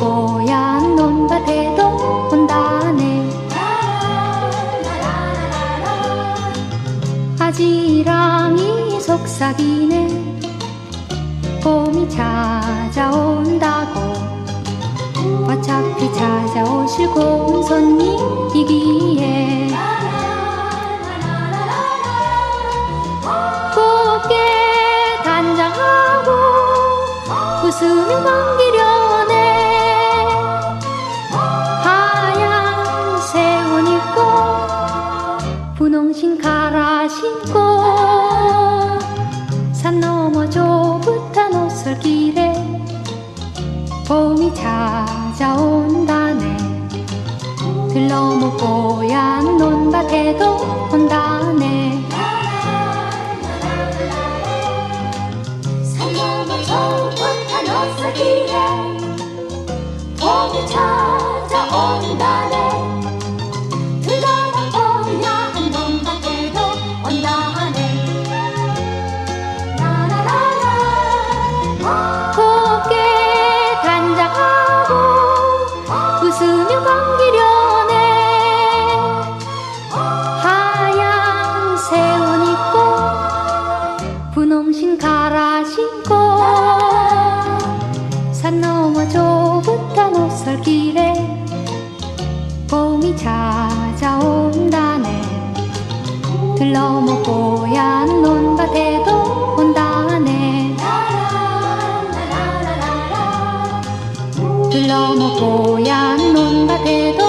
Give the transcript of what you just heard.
뽀얀 논밭에도 온다네. 아지랑이 속삭이네. 봄이 찾아온다고. 어차피 찾아오실 고운 손님이기에. 곱게 단장하고 웃으며 반기 봄이 찾아온다네. 들러모 뽀얀 논밭에도 온다네. 산 넘어 좁은 옷속길에 봄이 찾아 새옷 입고 분홍신 갈아 신고 산 너머 좁은 옷솔길에 봄이 찾아온다네. 들러모 뽀얀 논밭에도 온다네. 들러모 뽀얀 논밭에도